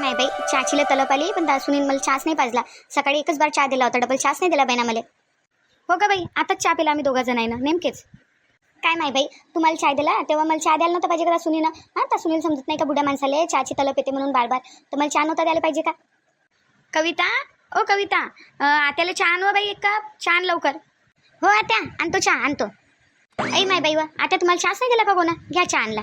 नाही बाई. चहाची तलप आली पण सुनील मला चहाच नाही पाजला. सकाळी एकच बार चहा दिला होता. डबल चहाच नाही दिला बाई ना मला. हो का बाई आताच चहा पिला आम्ही दोघा ना नेमकेच. काय माही बाई तुम्हाला चाय दिला तेव्हा मला चहा द्यायला नव्हता पाहिजे का त्या सुनीनं हां त्या सुनील समजत नाही का बुड्या माणसाले चहाची तलप येते म्हणून बार बार तर मला चहा नव्हता द्यायला पाहिजे का? कविता? ओ कविता आत्याला चहा आणवा हो बाई एक कप? चहा आण लवकर. हो आत्या आणतो चहा आणतो. ऐ माय बाई वा आता तुम्हाला चहाच नाही दिला का कोणा? घ्या चहा आणला.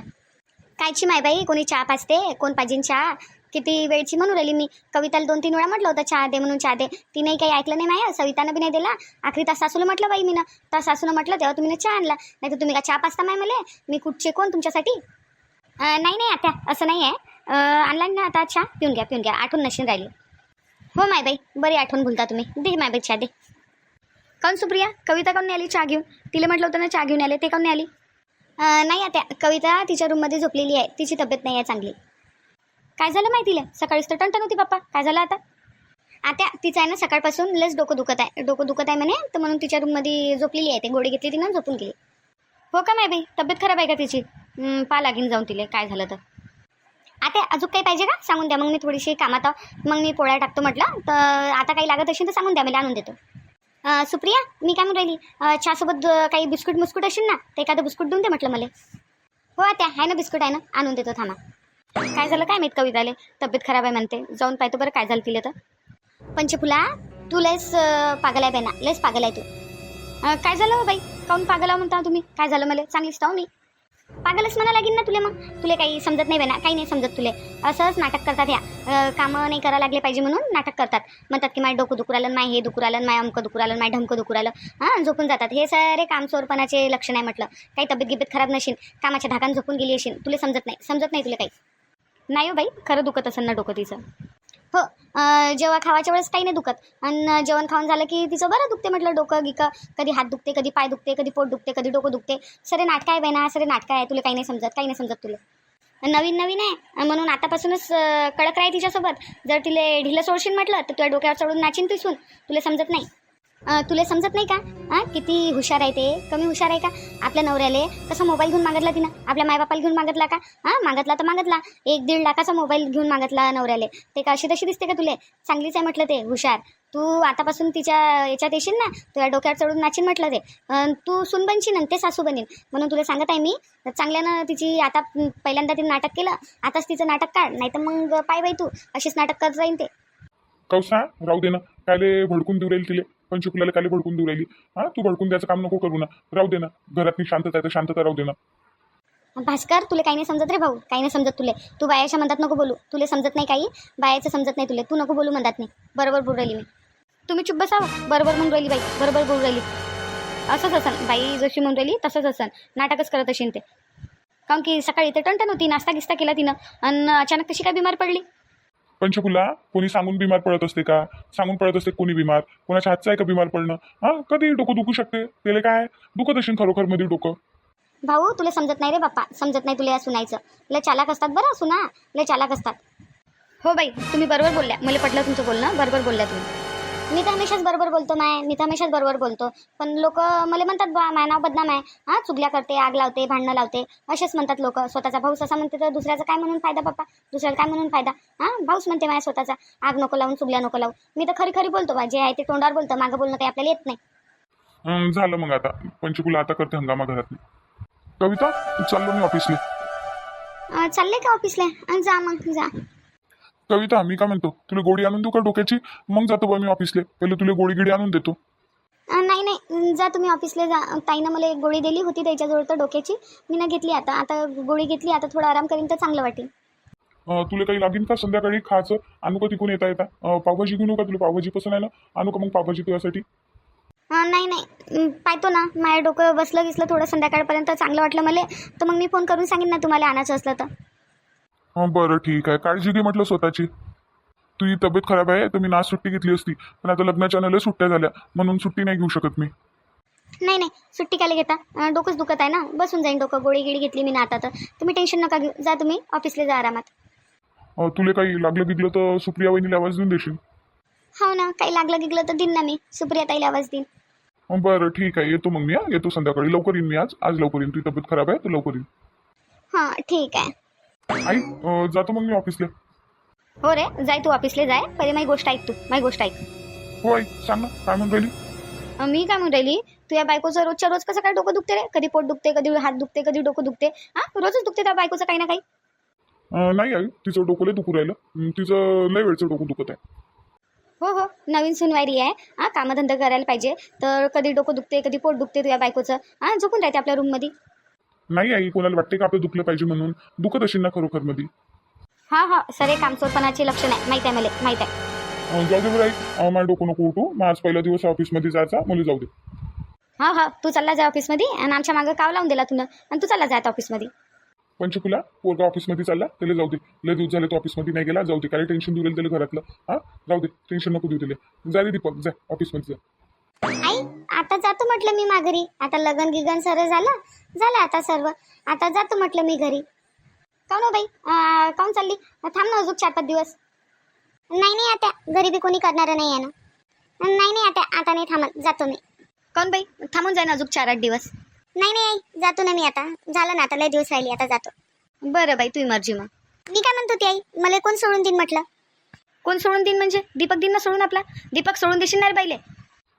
कायची माय बाई कोणी चहा पाजते कोण पाहिजे चहा? किती वेळची म्हणून राहिली मी. कविताला दोन तीन वेळा म्हटलं होतं चहा दे म्हणून चहा दे. तिनेही काही ऐकलं नाही माया सवितानं बी नाही दिला. आखरी तास सासूला म्हटलं बाई मी ना तास सासूनं म्हटलं तेव्हा तुम्ही चहा आणला. नाही तर तुम्ही का चहा पाचता माय मला? मी कुठचे कोण तुमच्यासाठी? नाही नाही आता असं नाही आहे आणला ना आता चहा पिऊन घ्या पिऊन घ्या. आठवण नशीन राहिली. हो माय बाई बरी आठवण भुलता तुम्ही. दे माय बाई चहा दे. काऊन सुप्रिया? कविता काऊन नाही आली चहा घेऊन? तिला म्हटलं होतं ना चहा घेऊन आले ते काऊन नाही आली नाही आता कविता तिच्या रूममध्ये झोपलेली आहे. तिची तब्येत नाही आहे चांगली. काय झालं माहितीला? सकाळीच तर टणटण होती पप्पा. काय झालं आता? आता तिचं आहे ना सकाळपासून लस डोकं दुखत आहे. डोकं दुखत आहे म्हणे तर म्हणून तिच्या रूममध्ये झोपलेली आहे. ते गोळी घेतली तिनं झोपून गेली. हो का माय बाई? तब्येत खराब आहे का तिची? पा लागीन जाऊन तिले. काय झालं तर? आता अजून काही पाहिजे का? सांगून द्या. मग मी थोडीशी कामात मग मी पोळ्या टाकतो म्हटलं. तर आता काही लागत असेल तर सांगून द्या. मला आणून देतो. सुप्रिया मी काय म्हणून राहिली? चहासोबत काही बिस्कुट मुस्कुट असेल ना तर एखादं बिस्कुट देऊन दे म्हटलं मला. हो आता आहे ना बिस्कुट आहे ना? आणून देतो थांबा. काय झालं? काय माहीत कविताले? तब्येत खराब आहे म्हणते. जाऊन पाहतो बरं काय झालं तिला तर. पंचफुला तू लयच पागल आहे बेना लयच पागल आहे तू. काय झालं हो बाई? काऊन पागल आहो म्हणता तुम्ही? काय झालं मला? चांगलीच ताऊ हो मी? पागलच म्हणा लागेल ना तुले मग. तुले काही समजत नाही बेना काही नाही समजत तुले. असंच नाटक करतात या. कामं नाही करायला लागले पाहिजे म्हणून नाटक करतात. म्हणतात की माय डोकं दुखू राहिलं माय हे दुखू राहिलं माय अमकं दुखू राहिलं माय ढमकं दुखू राहिलं. हां झोपून जातात. हे सारे कामचोरपणाचे लक्षण आहे म्हटलं. काही तब्येत गिब्येत खराब नशील कामाच्या धाकान झोपून गेली असेल तुला समजत नाही. समजत नाही तुला काही. नाही हो बाई खरं दुखत असेल ना डोकं तिचं. हो जेव्हा खावाच्या वेळेस काही नाही दुखत. आणि जेवण खाऊन झालं की तिचं बरं दुखते म्हटलं डोकं गिकं. कधी हात दुखते कधी पाय दुखते कधी पोट दुखते कधी डोकं दुखते. सरे नाटक आहे ना सरे नाटक आहे तुला काही नाही समजत काही नाही समजत तुला. नवीन नवीन आहे. म्हणून आतापासूनच कडक राही तिच्यासोबत. जर तिला ढिलं सोडशील म्हटलं तर तुझ्या डोक्यावर चढून नाचीन तिसून तुला समजत नाही. तुला समजत नाही का? हां किती हुशार आहे ते कमी हुशार आहे का? आपल्या नवऱ्याले कसा मोबाईल घेऊन मागितला तिनं. आपल्या मायबापाला घेऊन मागितला का? हां मागितला तर मागितला. एक दीड लाखाचा मोबाईल घेऊन मागितला नवऱ्याले. ते का अशी तशी दिसते का तुले? चांगलीच आहे म्हटलं ते हुशार. तू आतापासून तिच्या याच्यात येशील ना? तुझ्या डोक्यावर चढून नाचीन म्हटलं ते. तू सून बनशील आणि ते सासू बनीन. म्हणून तुला सांगत आहे मी चांगल्यानं तिची आता पहिल्यांदा तिने नाटक केलं. आताच तिचं नाटक काढ नाही तर मग पाय बाई तू. अशीच नाटक करत जाईन ते. कौसा? राहू दे ना. कायले भडकून देऊ राहील तिले. पंचकुलाला कायले भडकून देऊ राहिली. हा तू भडकून द्यायचं काम नको करू ना. राहू दे ना. घरातली शांतता आहे तर शांतता राहू दे ना. भास्कर तुला काही नाही समजत रे भाऊ. काही नाही समजत तुले. तू बायाच्या म्हणतात नको बोलू. तुले समजत नाही काही. बायाचं समजत नाही तुले. तू नको बोलू म्हणतात नाही. बरोबर बोलू राहिली मी. तुम्ही चुप बसावं. बरोबर म्हणून राहिली बाई. बरोबर बोलू राहिली. असंच असन. बाई जशी म्हणून राहिली तसंच असन. नाटकच करत असेल ते. काऊन की सकाळी ते टणटण होती. नाश्ता गिस्ता केला तिनं. आणि अचानक कशी काय बिमार पडली? पंचकुला कोणी सांगून बिमार पडत असते का? सांगून पडत असते कोणी बिमार? कोणाच्या हातचं आहे का बिमार पडणं? हा कधी डोकं दुखू शकते. त्याला काय? दुखत असेल खरोखरमध्ये डोकं. भाऊ तुला समजत नाही रे बाप्पा. समजत नाही तुला या सुनायचं लय चालाक असतात बरं सुना. लय चालाक असतात. हो बाई तुम्ही बरोबर बोलल्या. मला पटलं तुमचं बोलणं. बरोबर बोलल्या तुम्ही. मी तर हमेशाच बरोबर बोलतो माय. मी तर हमेशाच बरोबर बोलतो. पण लोक मला म्हणतात बा माय नाव बदनाम आहे. हां चुगल्या करते आग लावते भांडणं लावते. असेच म्हणतात लोक. स्वतःचा भाऊस असा म्हणते तर दुसऱ्याचा काय म्हणून फायदा बाप्पा दुसऱ्याला काय म्हणून फायदा? हां भाऊस म्हणते माझ्या स्वतःचा. आग नको लावून चुगल्या नको लावू मी तर खरी खरी बोलतो बा. जे आहे ते तोंडावर बोलतं. मागं बोलणं काही आपल्याला येत नाही. झालं मग आता. पंचकुला आता करते हंगामा घरातली कविता चाललो मी ऑफिसला. अं, चालले का ऑफिसला? अं, जा मग जा. कविता मी काय म्हणतो? तुला गोळी आणून देऊ का डोक्याची? मग जातो बा मी ऑफिसला. पहिले तुला गोळी गिडी आणून देतो. नाही नाही. जा तुम्ही ऑफिसला जा. ताईनं मला एक गोळी दिली होती त्याच्याजवळ तर डोक्याची. मी ना घेतली आता. आता गोळी घेतली आता थोडा आराम करीन तर चांगलं वाटेल. अं, तुला काही लागेल का संध्याकाळी खायचं? आणू का तिकून येता येता? पावभाजी घेऊन का तुला पावभाजी पसंत आहे ना आणू का मग पावभाजी तुझ्यासाठी नाही नाही. पाहतो ना. माझ्या डोकं बसलं गिसलं थोडं संध्याकाळपर्यंत चांगलं वाटलं मला. तर मग मी फोन करून सांगेन ना तुम्हाला आणायचं असलं तर. हं, बरं ठीक आहे. काळजी घे म्हटलं स्वतःची. तुझी तब्येत खराब आहे तर मी नाच सुट्टी घेतली असती. पण आता लग्नाच्या नाला सुट्ट्या झाल्या म्हणून सुट्टी नाही घेऊ शकत मी. नाही नाही. सुट्टी काय घेता? अं, डोकंच दुखत आहे ना? बसून जाईन डोकं. गोळी गिळी घेतली मी ना आता तर. तुम्ही टेन्शन नका घेऊ. जा तुम्ही ऑफिसला जा आरामात. अं, तुला काही लागलं गिगलं तर सुप्रिया वहिनीला आवाज देऊन देशील. हो ना काही लागलं गिगलं तर देईन ना मी. सुप्रिया ताईला आवाज देईन. हं, बरं ठीक आहे. येतो मग मी हा. येतो संध्याकाळी. लवकर येईन मी आज. आज लवकर येईन. तुझी तब्येत खराब आहे तर लवकर येईन. हां ठीक आहे. आई अं, जातो मग मी ऑफिसला हो रे जाय तू ऑफिसला जाय. पहिले माझी गोष्ट ऐक तू. माझी गोष्ट ऐक. हो आई सांग ना काय म्हणून राहिली? अं, मी काय म्हणून राहिली? तुझ्या बायकोचं रोजच्या रोज कसं काय डोकं दुखते रे? कधी पोट दुखते कधी हात दुखते कधी डोकं दुखते? हा? रोजच दुखते त्या बायकोचं काही ना काही? अं, नाही आई तिचं डोकं लय दुखू राहिलं. अं, तिचं लय वेळचं डोकं दुखत आहे. हो हो. नवीन सुनवारी आहे. हा कामधंदा करायला पाहिजे. तर कधी डोकं दुखते कधी पोट दुखते तुझ्या बायकोचं. हा झोपून राहते आपल्या रूममध्ये नाही आई कोणाला वाटते का आपलं दुखलं पाहिजे म्हणून? दुखत असेल ना खरोखरमध्ये हा हा सरे कामचोरपणाचे लक्षण आहे. माहीत आहे मला माहीत आहे. जाऊ दे बरं आई. अं, माझं डोकं नको उठू मग आज पहिला दिवस ऑफिसमध्ये जायचा मला जाऊ दे. हा हा तू चालला जा ऑफिसमध्ये आणि आमच्या मागं काव लावून दिला तुनं. आणि तू चालला जात ऑफिसमध्ये. पंचकुला पोरगा ऑफिसमध्ये चालला त्याला जाऊ दे. लय दिवस झाले तो ऑफिसमध्ये नाही गेला जाऊ दे. काय टेन्शन देऊ त्याला घरातलं. हा जाऊ दे टेन्शन नको देऊ त्याला. जा रे दीपक जा ऑफिसमध्ये जा. आई आता जातो म्हटलं मी माघारी आता लगन गिगन सर्व झालं. झालं आता सर्व. आता जातो म्हटलं मी घरी. काऊन हो बाई? काऊन चालली? थांब ना अजून चार पाच दिवस. नाही नाही आता. घरी बी कोणी करणार नाही आहे ना. नाही नाही आता. आता नाही थांबत. जातो मी. काऊन बाई? थांबून जाईन अजून चार आठ दिवस. नाही नाही आई. जातो ना मी आता. झालं ना आता. लय दिवस राहिली. आता जातो. बरं बाई तुझी मर्जी मग. मी काय म्हणतो ती आई? मला कोण सोडून देईन म्हटलं? कोण सोडून देईन म्हणजे? दीपक देईन ना सोडून आपला? दीपक सोडून देशील ना बाईले?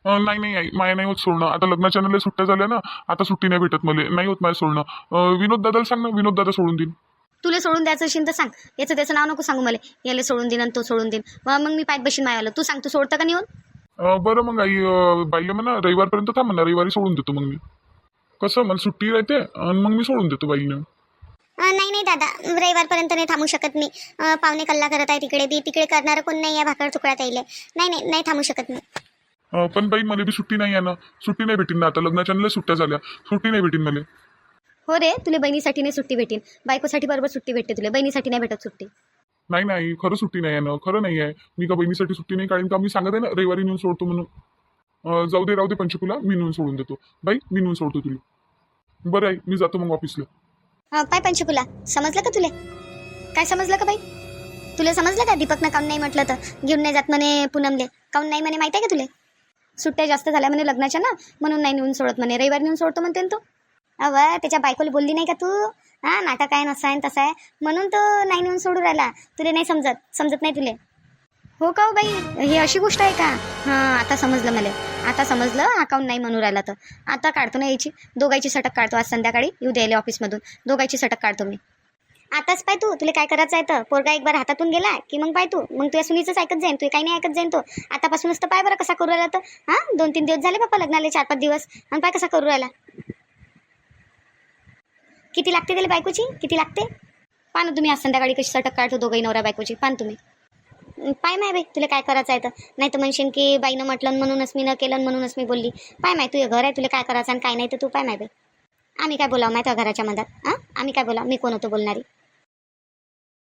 अं, नाही नाही आई माया नाही होत सोडणं. आता लग्नाच्या नंतर सुट्ट्या झाल्या ना आता सुट्टी नाही भेटत मला. नाही होत माझ्या सोडणं. अं, विनोद दादाला सांग ना विनोद दादा सोडून देईन. तुला सोडून द्यायचं असेल तर सांग. याचं त्याचं नाव नको सांगू मला. याला सोडून देईन आणि तो सोडून देईन. मग मग मी पायत बशीन मायाला तू सांग तू सोडतं का नाही अं, बरं मग आई अं, बाईला म्हणा रविवारपर्यंत थांब म्हणा. रविवारी सोडून देतो मग मी. कसं मला सुट्टी राहते आणि मग मी सोडून देतो बाईनं नाही नाही दादा. रविवारपर्यंत नाही थांबू शकत मी. अं, पाहुणे कल्ला करत आहे तिकडे बी. तिकडे करणारं कोण नाही आहे भाकर तुकडा ताईले नाही नाही नाही थांबू शकत मी. अं, पण बाई मला बी सुट्टी नाही आहे ना सुट्टी नाही भेटीन ना आता. लग्नाच्या नंतर सुट्ट्या झाल्या. सुट्टी नाही भेटीन मला. हो रे तुला बहिणीसाठी नाही सुट्टी भेटेन. बायकोसाठी बरोबर सुट्टी भेटते तुला. बहिणीसाठी नाही भेटत सुट्टी. नाही नाही खरं सुट्टी नाही आहे ना खरं नाही आहे. मी का बहिणीसाठी सुट्टी नाही काढीन का? मी सांगत आहे ना रविवारी नेऊन सोडतो म्हणून. अं, जाऊ दे राहू दे पंचकुला. मी नेऊन सोडून देतो. बाई मी नेऊन सोडतो तुला. बरं आहे मी जातो मग ऑफिसला अं, पाय पंचकुला. समजलं का तुले? काय समजलं का बाई? तुला समजलं का? दीपकनं काऊन नाही म्हटलं तर? घेऊन नाही जात म्हणे पूनमले. काऊन नाही म्हणे? माहिती आहे का तुले? सुट्ट्या जास्त झाल्या म्हणे लग्नाच्या ना म्हणून नाही नेऊन सोडत म्हणे. रविवार नेऊन सोडतो म्हणते तो तू. अव त्याच्या बायकोला बोलली नाही का तू? हा नाटक आहे नसा आहे तसा आहे. म्हणून तो नाही नेऊन सोडू राहिला. तुला नाही समजत समजत नाही तुले. हो का हो बाई? हे अशी गोष्ट आहे का? हां आता समजलं मला. आता समजलं अकाउंट नाही म्हणू राहिला तर आता काढतो ना याची. दोघांची सटक काढतो आज संध्याकाळी. येऊ द्यायला ऑफिसमधून दोघांची सटक काढतो मी. आताच पाय तू तुला काय करायचं आहे तर? पोरगा एक बार हातातून गेला की मग पाय तू. मग तुझ्या सुनीचंच ऐकत जाईन तू काही नाही ऐकत जाईन तो. आतापासूनच तर पाय बरं कसा करू राहिला तर. हां? दोन तीन दिवस झाले बाप्पा लग्नाला चार पाच दिवस. आणि पाय कसा करू राहिला? किती लागते त्याला बायकोची? किती लागते? पहा ना तुम्ही आज संध्याकाळी कशी सटक काढतो दोघंही नवरा बायकोची. पान तुम्ही. पाय माय बाई तुला काय करायचं आहे तर? नाही तर म्हणशील की बाईनं म्हटलं म्हणूनच मी न केलं म्हणूनच मी बोलली. पाय माय तुझं घर आहे तुला काय करायचं आणि काय नाही तर तू पाय माय बाई. आम्ही काय बोलावं माहिती घराच्या मधात? हां? आम्ही काय बोला मी कोण होतो बोलणारी?